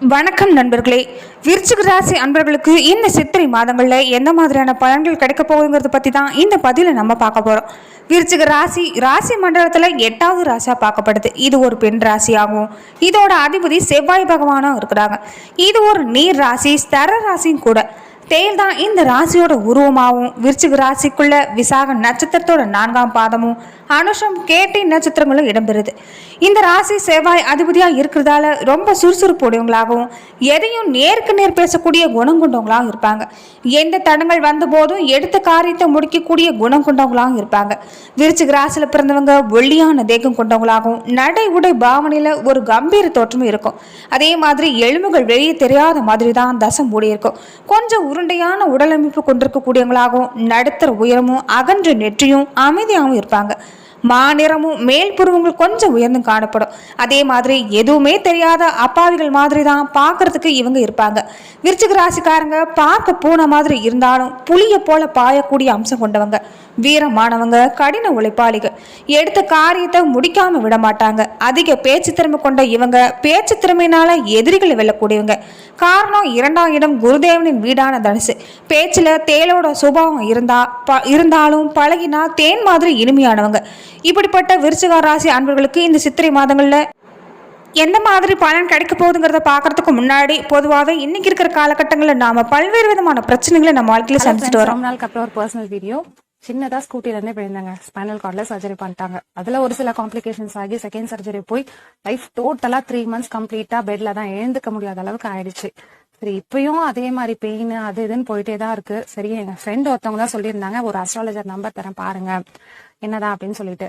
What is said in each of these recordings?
வணக்கம் நண்பர்களே. விருச்சிக ராசி அன்பர்களுக்கு இந்த சித்திரை மாதங்களில் எந்த மாதிரியான பலன்கள் கிடைக்க போகுங்கிறத பற்றி தான் இந்த பதிவில் நம்ம பார்க்க போகிறோம் விருச்சிக ராசி ராசி மண்டலத்தில் எட்டாவது ராசியாக பார்க்கப்படுது. இது ஒரு பெண் ராசியாகும். இதோட அதிபதி செவ்வாய் பகவானும் இருக்கிறாங்க. இது ஒரு நீர் ராசி ஸ்தர ராசியும் கூட. தேல் தான் இந்த ராசியோட உருவமாகவும் விருச்சிக ராசிக்குள்ள விசாக நட்சத்திரத்தோட நான்காம் பாதமும் அனுஷம் கேட்டை நட்சத்திரங்களும் இடம்பெறுது. இந்த ராசி செவ்வாய் அதிபதியாக இருக்கிறதால ரொம்ப சுறுசுறுப்புடையவங்களாகவும் எதையும் நேருக்கு நேர் பேசக்கூடிய குணம் கொண்டவங்களாகவும் இருப்பாங்க. எந்த தடங்கள் வந்த போதும் எடுத்த காரியத்தை முடிக்கக்கூடிய குணம் கொண்டவங்களாகவும் இருப்பாங்க. விருச்சிக ராசியில் பிறந்தவங்க ஒல்லியான தேகம் கொண்டவங்களாகவும் நடை உடை பாவனையில் ஒரு கம்பீர தோற்றமும் இருக்கும். அதே மாதிரி எலும்புகள் வெளியே தெரியாத மாதிரி தான் தசம் மூடி இருக்கும் கொஞ்சம் உருண்டையான உடலமைப்பு கொண்டிருக்கக்கூடியவங்களாகவும் நடுத்தர உயரமும் அகன்ற நெற்றியும் அமைதியாகவும் இருப்பாங்க. மாநிறமும் மேல் புருவங்கள் கொஞ்சம் உயர்ந்து காணப்படும். அதே மாதிரி எதுவுமே தெரியாத அப்பாவிகள் மாதிரி தான் பார்க்கறதுக்கு இவங்க இருப்பாங்க. விருச்சிக ராசிக்காரங்க பார்க்க பூனை மாதிரி இருந்தாலும் புளியை போல பாயக்கூடிய அம்சம் கொண்டவங்க. வீரமானவங்க கடின உழைப்பாளிகள். எடுத்த காரியத்தை முடிக்காம விட மாட்டாங்க. அதிக பேச்சு திறமை கொண்ட இவங்க பேச்சு திறமையினால எதிரிகளை வெல்லக்கூடியவங்க. காரணம் இரண்டாம் இடம் குருதேவனின் வீடான தனுசு. பேச்சில் தேலோட சுபாவம் இருந்தா ப இருந்தாலும் பழகினா தேன் மாதிரி இனிமையானவங்க. இப்படிப்பட்ட விருச்சிக ராசி அன்பர்களுக்கு இந்த சித்திரை மாதங்களில் எந்த மாதிரி பலன் கிடைக்க போகுதுங்கிறத பார்க்கறதுக்கு முன்னாடி பொதுவாகவே இன்னைக்கு இருக்கிற காலகட்டங்களில் நாம பல்வேறு விதமான பிரச்சனைகளை நம்ம வாழ்க்கையில சந்திச்சுட்டு வரோம். நாளுக்கு அப்புறம் ஒரு பர்சனல் வீடியோ சின்னதா ஸ்கூட்டில இருந்தே விழுந்தாங்க ஸ்பைனல் கார்ட்ல சர்ஜரி பண்ணிட்டாங்க. அதுல ஒரு சில காம்ப்ளிகேஷன்ஸ் ஆகி செகண்ட் சர்ஜரி போய் லைஃப் டோட்டலா த்ரீ மந்த்ஸ் கம்ப்ளீட்டா பெட்ல தான் எழுந்துக்க முடியாத அளவுக்கு ஆயிடுச்சு. சரி இப்பயும் அதே மாதிரி பெயின் அது இதுன்னு போயிட்டே தான் இருக்கு. சரி எங்க ஃப்ரெண்ட் ஒருத்தவங்க தான் சொல்லியிருந்தாங்க ஒரு அஸ்ட்ராலஜர் நம்பர் தரேன் பாருங்க. என்னதான் அப்படின்னு சொல்லிட்டு.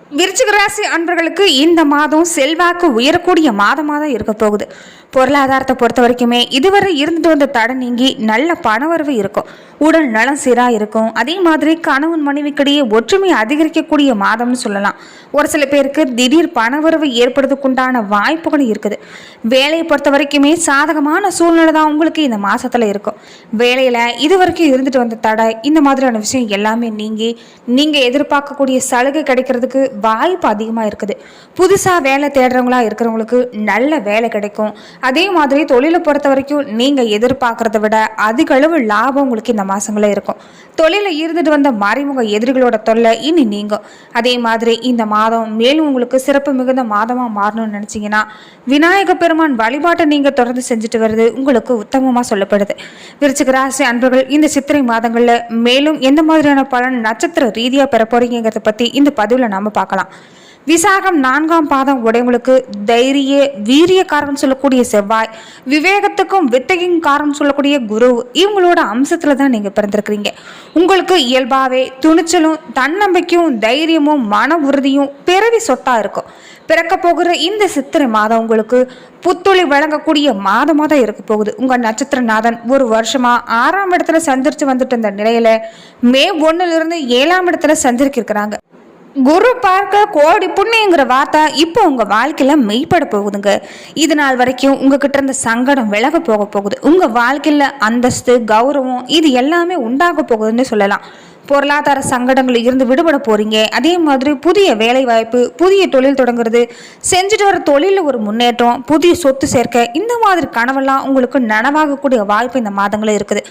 விருச்சிக ராசி அன்பர்களுக்கு இந்த மாதம் செல்வாக்கு உயரக்கூடிய மாதமாக தான் இருக்க போகுது. பொருளாதாரத்தை பொறுத்த வரைக்குமே இதுவரை இருந்துட்டு வந்த தடை நீங்கி நல்ல பணவரவு இருக்கும். உடல் நலம் சீராக இருக்கும். அதே மாதிரி கணவன் மனைவிக்கிடையே ஒற்றுமை அதிகரிக்கக்கூடிய மாதம்னு சொல்லலாம். ஒரு சில பேருக்கு திடீர் பணவரவு ஏற்படுறதுக்குண்டான வாய்ப்புகளும் இருக்குது. வேலையை பொறுத்த வரைக்குமே சாதகமான சூழ்நிலை தான் உங்களுக்கு இந்த மாதத்தில் இருக்கும். வேலையில் இது வரைக்கும் இருந்துட்டு வந்த தடை இந்த மாதிரியான விஷயம் எல்லாமே நீங்கி நீங்கள் எதிர்பார்க்கக்கூடிய சலுகை கிடைக்கிறதுக்கு வாய்ப்பு அதிகமாக இருக்குது. புதுசாக வேலை தேடுறவங்களா இருக்கிறவங்களுக்கு நல்ல வேலை கிடைக்கும். அதே மாதிரி தொழிலை பொறுத்த வரைக்கும் நீங்கள் எதிர்பார்க்கறத விட அதிக அளவு லாபம் உங்களுக்கு இந்த மாதங்களில் இருக்கும். தொழிலில் இருந்துட்டு வந்த மறைமுக எதிரிகளோட தொல்லை இனி நீங்கும். அதே மாதிரி இந்த மாதம் மேலும் உங்களுக்கு சிறப்பு மிகுந்த மாதமாக மாறணும்னு நினச்சிங்கன்னா விநாயக பெருமான் வழிபாட்டை நீங்கள் தொடர்ந்து செஞ்சுட்டு வருது உங்களுக்கு உத்தமமாக சொல்லப்படுது. விருச்சிக ராசி அன்பர்கள் இந்த சித்திரை மாதங்களில் மேலும் எந்த மாதிரியான பலன் நட்சத்திர ரீதியாக பெற பற்றி இந்த பதிவில் நாம் பார்க்கலாம். விசாகம் நான்காம் பாதம் உடையவங்களுக்கு தைரிய வீரியக்காரன் சொல்லக்கூடிய செவ்வாய் விவேகத்துக்கும் வித்தையும் காரணம் சொல்லக்கூடிய குரு இவங்களோட அம்சத்துல தான் நீங்க பிறந்திருக்கிறீங்க. உங்களுக்கு இயல்பாவே துணிச்சலும் தன்னம்பிக்கையும் தைரியமும் மன உறுதியும் பிறவி சொத்தா இருக்கும். பிறக்க போகிற இந்த சித்திரை மாதம் உங்களுக்கு புத்துளி வழங்கக்கூடிய மாதமாக தான் இருக்க போகுது. உங்கள் நட்சத்திரநாதன் ஒரு வருஷமாக ஆறாம் இடத்துல சந்திரிச்சு வந்துட்டு இருந்த நிலையில் மே ஒன்றுலேருந்து ஏழாம் இடத்துல சந்திரிக்கிருக்கிறாங்க. குரு பார்க்க கோடி புண்ணியங்கிற வார்த்தை இப்போ உங்கள் வாழ்க்கையில் மெய்ப்பட போகுதுங்க. இது நாள் வரைக்கும் உங்ககிட்ட இருந்த சங்கடம் விலக போக போகுது. உங்கள் வாழ்க்கையில் அந்தஸ்து கௌரவம் இது எல்லாமே உண்டாக போகுதுன்னு சொல்லலாம். பொருளாதார சங்கடங்கள் இருந்து விடுபட போறீங்க. அதே மாதிரி புதிய வேலை வாய்ப்பு புதிய தொழில் தொடங்குறது செஞ்சுட்டு வர தொழிலில் ஒரு முன்னேற்றம் புதிய சொத்து சேர்க்க இந்த மாதிரி கனவெல்லாம் உங்களுக்கு நனவாகக்கூடிய வாய்ப்பு இந்த மாதங்களில் இருக்குது.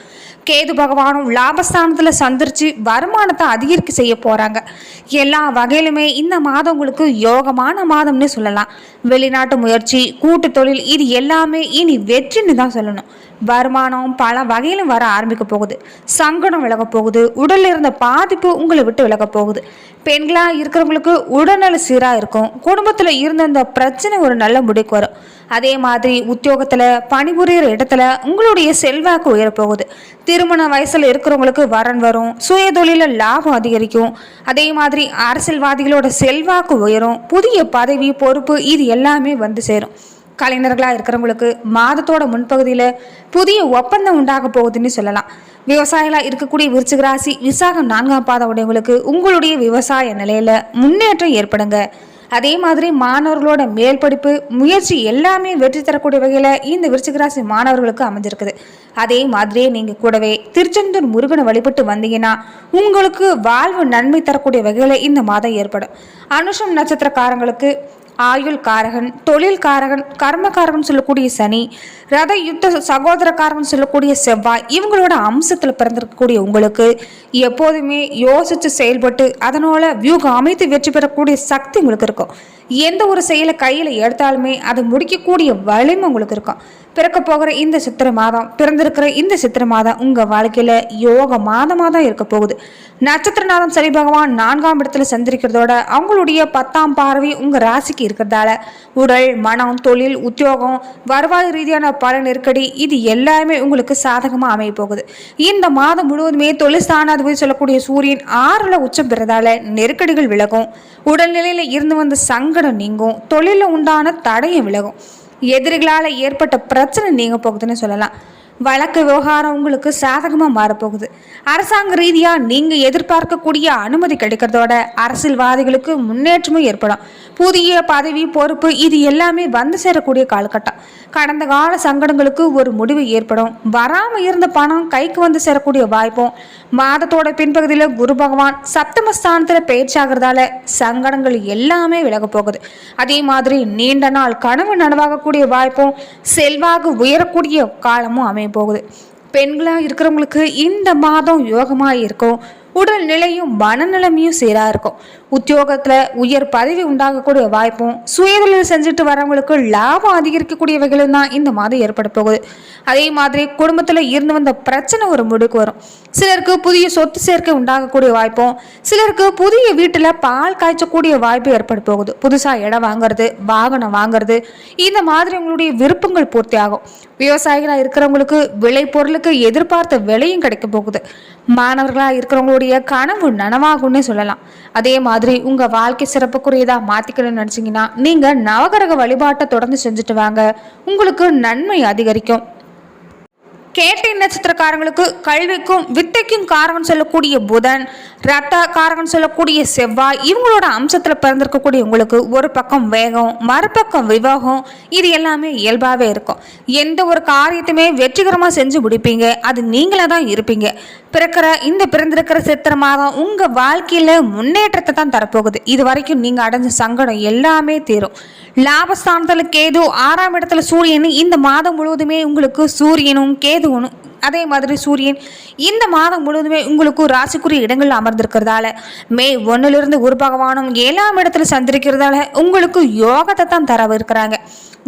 கேது பகவானும் லாபஸ்தானத்தில் சந்திரிச்சு வருமானத்தை அதிகரிக்க செய்ய போகிறாங்க எல்லா வகையிலுமே இந்த மாதம் உங்களுக்கு யோகமான மாதம்னு சொல்லலாம். வெளிநாட்டு முயற்சி கூட்டு தொழில் இது எல்லாமே இனி வெற்றின்னு தான் சொல்லணும். வருமானம் பல வகையிலும் வர ஆரம்பிக்க போகுது. சங்கடம் விலக போகுது. உடலில் இருந்த பாதிப்பு உங்களை விட்டு விலக போகுது. பெண்களாக இருக்கிறவங்களுக்கு உடல்நல சீராக இருக்கும். குடும்பத்தில் இருந்த அந்த பிரச்சனை ஒரு நல்ல முடிக்கு வரும். அதே மாதிரி உத்தியோகத்தில் பணிபுரியிற இடத்துல உங்களுடைய செல்வாக்கு உயரப்போகுது. திருமண வயசில் இருக்கிறவங்களுக்கு வரன் வரும் சுய தொழிலில் லாபம் அதிகரிக்கும். அதே மாதிரி அரசியல்வாதிகளோட செல்வாக்கு உயரும் புதிய பதவி பொறுப்பு இது எல்லாமே வந்து சேரும். கலைஞர்களாக இருக்கிறவங்களுக்கு மாதத்தோட முன்பகுதியில் புதிய ஒப்பந்தம் உண்டாக போகுதுன்னு சொல்லலாம். விவசாயிகளாக இருக்கக்கூடிய விருச்சிக ராசி விசாகம் நான்காம் பாத உடையவங்களுக்கு உங்களுடைய விவசாய நிலையில் முன்னேற்றம் ஏற்படுங்க. அதே மாதிரி மாணவர்களோட மேல் படிப்பு முயற்சி எல்லாமே வெற்றி தரக்கூடிய வகையில் இந்த விருச்சிகராசி மாணவர்களுக்கு அமைஞ்சிருக்குது. அதே மாதிரியே நீங்கள் கூடவே திருச்செந்தூர் முருகனை வழிபட்டு வந்தீங்கன்னா உங்களுக்கு வாழ்வு நன்மை தரக்கூடிய வகையில் இந்த மாதம் ஏற்படும். அனுஷம் நட்சத்திரக்காரங்களுக்கு ஆயுள் காரகன் தொழில் காரகன் கர்மகாரகன் சொல்லக்கூடிய சனி ரத யுத்த சகோதரக்காரகன் சொல்லக்கூடிய செவ்வாய் இவங்களோட அம்சத்தில் பிறந்திருக்கக்கூடிய உங்களுக்கு எப்போதுமே யோசித்து செயல்பட்டு அதனால் வியூகம் அமைத்து வெற்றி பெறக்கூடிய சக்தி உங்களுக்கு இருக்கும். எந்த ஒரு செயலை கையில் எடுத்தாலுமே அதை முடிக்கக்கூடிய வலிமை உங்களுக்கு இருக்கும். பிறக்க போகிற இந்த சித்திரை மாதம் பிறந்திருக்கிற இந்த சித்திரை மாதம் உங்கள் வாழ்க்கையில் யோக மாதமாக தான் இருக்க போகுது. நட்சத்திரநாதம் சரி பகவான் நான்காம் இடத்துல சந்திரிக்கிறதோட அவங்களுடைய பத்தாம் பார்வை உங்கள் ராசிக்கு இருக்கிறதால உடல் மனம் தொழில் உத்தியோகம் வருவாய் ரீதியான பல நெருக்கடி இது எல்லாமே உங்களுக்கு சாதகமாக அமைய போகுது. இந்த மாதம் முழுவதுமே தொழில் ஸ்தானாதிபதி சொல்லக்கூடிய சூரியன் ஆறில் உச்சம் பெறதால நெருக்கடிகள் விலகும். உடல்நிலையில் இருந்து வந்த சங்கடம் நீங்கும். தொழிலில் உண்டான தடையும் விலகும். எதிரிகளால் ஏற்பட்ட பிரச்சனை நீங்க போகுதுன்னு சொல்லலாம். வழக்கு விவகாரம் உங்களுக்கு சாதகமாக மாறப்போகுது. அரசாங்க ரீதியாக நீங்கள் எதிர்பார்க்கக்கூடிய அனுமதி கிடைக்கிறதோட அரசியல்வாதிகளுக்கு முன்னேற்றமும் ஏற்படும். புதிய பதவி பொறுப்பு இது எல்லாமே வந்து சேரக்கூடிய காலகட்டம். கடந்த கால சங்கடங்களுக்கு ஒரு முடிவு ஏற்படும். வராமல் இருந்த பணம் கைக்கு வந்து சேரக்கூடிய வாய்ப்பும். மாதத்தோட பின்பகுதியில் குரு பகவான் சப்தமஸ்தானத்தில் பயிற்சியாகிறதால சங்கடங்கள் எல்லாமே விலக போகுது. அதே மாதிரி நீண்ட நாள் கனவு நனவாகக்கூடிய வாய்ப்பும் செல்வாக்கு உயரக்கூடிய காலமும் அமைய போகுது. பெண்களாக இருக்கிறவங்களுக்கு இந்த மாதம் யோகமாக இருக்கும். உடல் நிலையும் மனநிலைமையும் சீராக இருக்கும். உத்தியோகத்தில் உயர் பதவி உண்டாகக்கூடிய வாய்ப்பும் சுயதொழில் செஞ்சுட்டு வரவங்களுக்கு லாபம் அதிகரிக்கக்கூடியவைகளும் தான் இந்த மாதம் ஏற்பட போகுது. அதே மாதிரி குடும்பத்தில் இருந்து வந்த பிரச்சனை ஒரு முடிவுக்கு வரும். சிலருக்கு புதிய சொத்து சேர்க்கை உண்டாகக்கூடிய வாய்ப்பும் சிலருக்கு புதிய வீட்டில் பால் காய்ச்சக்கூடிய வாய்ப்பு ஏற்பட போகுது. புதுசாக இடம் வாங்குறது வாகனம் வாங்குறது இந்த மாதிரி உங்களுடைய விருப்பங்கள் பூர்த்தி ஆகும் விவசாயிகளாக இருக்கிறவங்களுக்கு விளை பொருளுக்கு எதிர்பார்த்த விலையும் கிடைக்க போகுது. மாணவர்களாக இருக்கிறவங்களுடைய கனவு நனவாகும்னே சொல்லலாம். அதே மாதிரி உங்கள் வாழ்க்கை சிறப்புக்குரியதாக மாற்றிக்கணும்னு நினச்சிங்கன்னா நீங்கள் நவகரக வழிபாட்டை தொடர்ந்து செஞ்சுட்டு வாங்க. உங்களுக்கு நன்மை அதிகரிக்கும். கேட்டை நட்சத்திரக்காரங்களுக்கு கல்விக்கும் வித்தைக்கும் காரகன் சொல்லக்கூடிய புதன் ரத்த காரகன் சொல்லக்கூடிய செவ்வாய் இவங்களோட அம்சத்தில் பிறந்திருக்கக்கூடிய உங்களுக்கு ஒரு பக்கம் வேகம் மறுபக்கம் விவாகம் இது எல்லாமே இயல்பாகவே இருக்கும். எந்த ஒரு காரியத்தையுமே வெற்றிகரமாக செஞ்சு முடிப்பீங்க. அது நீங்களாக தான் இருப்பீங்க. பிறக்கிற இந்த பிறந்திருக்கிற சித்திர மாதம் உங்கள் வாழ்க்கையில் முன்னேற்றத்தை தான் தரப்போகுது. இது வரைக்கும் நீங்கள் அடைஞ்ச சங்கடம் எல்லாமே தீரும். லாபஸ்தானத்தில் கேது ஆறாம் இடத்துல சூரியன் இந்த மாதம் முழுவதுமே உங்களுக்கு சூரியனும் ഏത് அதே மாதிரி சூரியன் இந்த மாதம் முழுவதுமே உங்களுக்கு ராசிக்குரிய இடங்கள் அமர்ந்திருக்கிறதால மே ஒன்னுலேருந்து குரு பகவானும் ஏழாம் இடத்துல சந்திரிக்கிறதால உங்களுக்கு யோகத்தை தான் தரவிருக்கிறாங்க.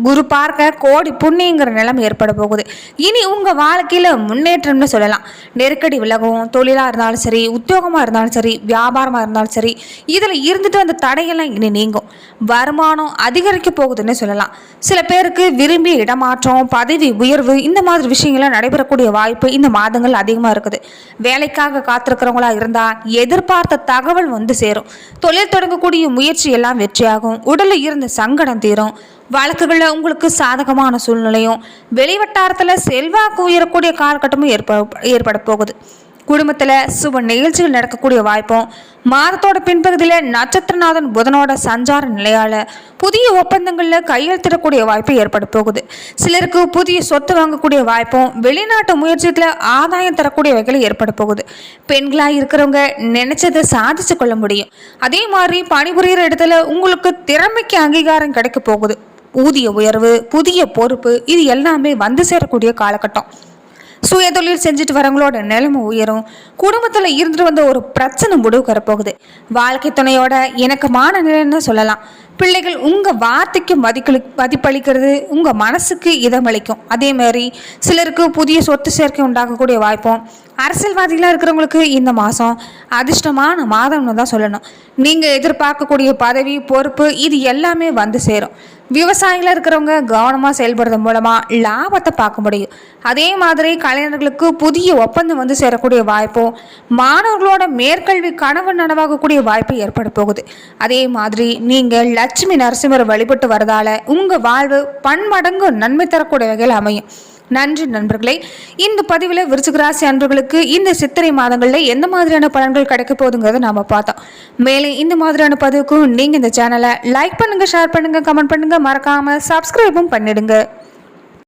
குரு பார்க்க கோடி புண்ணியங்கிற நிலம் ஏற்பட போகுது. இனி உங்கள் வாழ்க்கையில் முன்னேற்றம்னு சொல்லலாம். நெருக்கடி விலகும் தொழிலாக இருந்தாலும் சரி உத்தியோகமாக இருந்தாலும் சரி வியாபாரமாக இருந்தாலும் சரி இதில் இருந்துட்டு அந்த தடையெல்லாம் இனி நீங்கும். வருமானம் அதிகரிக்க போகுதுன்னு சொல்லலாம். சில பேருக்கு விரும்பிய இடமாற்றம் பதவி உயர்வு இந்த மாதிரி விஷயங்கள்லாம் நடைபெறக்கூடிய வாய்ப்பு இந்த மாதங்கள் அதிகமாக இருக்குது. வேலைக்காக காத்திருக்கிறவங்களா இருந்தால் எதிர்பார்த்த தகவல் வந்து சேரும். தொழில் தொடங்கக்கூடிய முயற்சி எல்லாம் வெற்றியாகும். உடலில் இருந்த சங்கடம் தீரும். வழக்குகளில் உங்களுக்கு சாதகமான சூழ்நிலையும் வெளிவட்டாரத்தில் செல்வாக்கு உயரக்கூடிய காலகட்டமும் ஏற்ப ஏற்பட போகுது. குடும்பத்தில் சுப நிகழ்ச்சிகள் நடக்கக்கூடிய வாய்ப்பும் மாதத்தோட பின்பகுதியில் நட்சத்திரநாதன் புதனோட சஞ்சார நிலையால் புதிய ஒப்பந்தங்களில் கையெழுத்திடக்கூடிய வாய்ப்பு ஏற்பட போகுது. சிலருக்கு புதிய சொத்து வாங்கக்கூடிய வாய்ப்பும் வெளிநாட்டு முயற்சியத்தில் ஆதாயம் தரக்கூடிய வகையில் ஏற்பட போகுது. பெண்களாக இருக்கிறவங்க நினைச்சதை சாதிச்சு கொள்ள முடியும். அதே மாதிரி பணிபுரிகிற இடத்துல உங்களுக்கு திறமைக்கு அங்கீகாரம் கிடைக்க போகுது. ஊதிய உயர்வு புதிய பொறுப்பு இது எல்லாமே வந்து சேரக்கூடிய காலகட்டம். சுயதொழில் செஞ்சுட்டு வரவங்களோட நிலைமை உயரும். குடும்பத்தில் இருந்துட்டு வந்த ஒரு பிரச்சனை முடிவு வரப்போகுது. வாழ்க்கை துணையோட இணக்கமான நிலைன்னு சொல்லலாம். பிள்ளைகள் உங்கள் வார்த்தைக்கு மதிக்களி மதிப்பளிக்கிறது உங்கள் மனசுக்கு இதமளிக்கும். அதே மாதிரி சிலருக்கு புதிய சொத்து சேர்க்கை உண்டாகக்கூடிய வாய்ப்பும் அரசியல்வாதிகளாக இருக்கிறவங்களுக்கு இந்த மாதம் அதிர்ஷ்டமான மாதம்னு தான் சொல்லணும். நீங்கள் எதிர்பார்க்கக்கூடிய பதவி பொறுப்பு இது எல்லாமே வந்து சேரும். விவசாயிகள இருக்கிறவங்க கவனமாக செயல்படுறது மூலமாக லாபத்தை பார்க்க முடியும். அதே மாதிரி கலைஞர்களுக்கு புதிய ஒப்பந்தம் வந்து சேரக்கூடிய வாய்ப்பும் மாணவர்களோட மேற்கல்வி கனவு நனவாகக்கூடிய வாய்ப்பு ஏற்பட போகுது. அதே மாதிரி நீங்கள் லட்சுமி நரசிம்மரை வழிபட்டு வரதால உங்கள் வாழ்வு பன்மடங்கு நன்மை தரக்கூடிய வகையில் அமையும். நன்றி நண்பர்களே. இந்த பதிவில் விருச்சிகராசி அன்பர்களுக்கு இந்த சித்திரை மாதங்களில் எந்த மாதிரியான பலன்கள் கிடைக்க போகுதுங்கிறத நாம் பார்த்தோம். மேலே இந்த மாதிரியான பதிவுக்கும் நீங்கள் இந்த சேனலை லைக் பண்ணுங்கள் ஷேர் பண்ணுங்கள் கமெண்ட் பண்ணுங்கள் மறக்காமல் சப்ஸ்கிரைபும் பண்ணிடுங்க.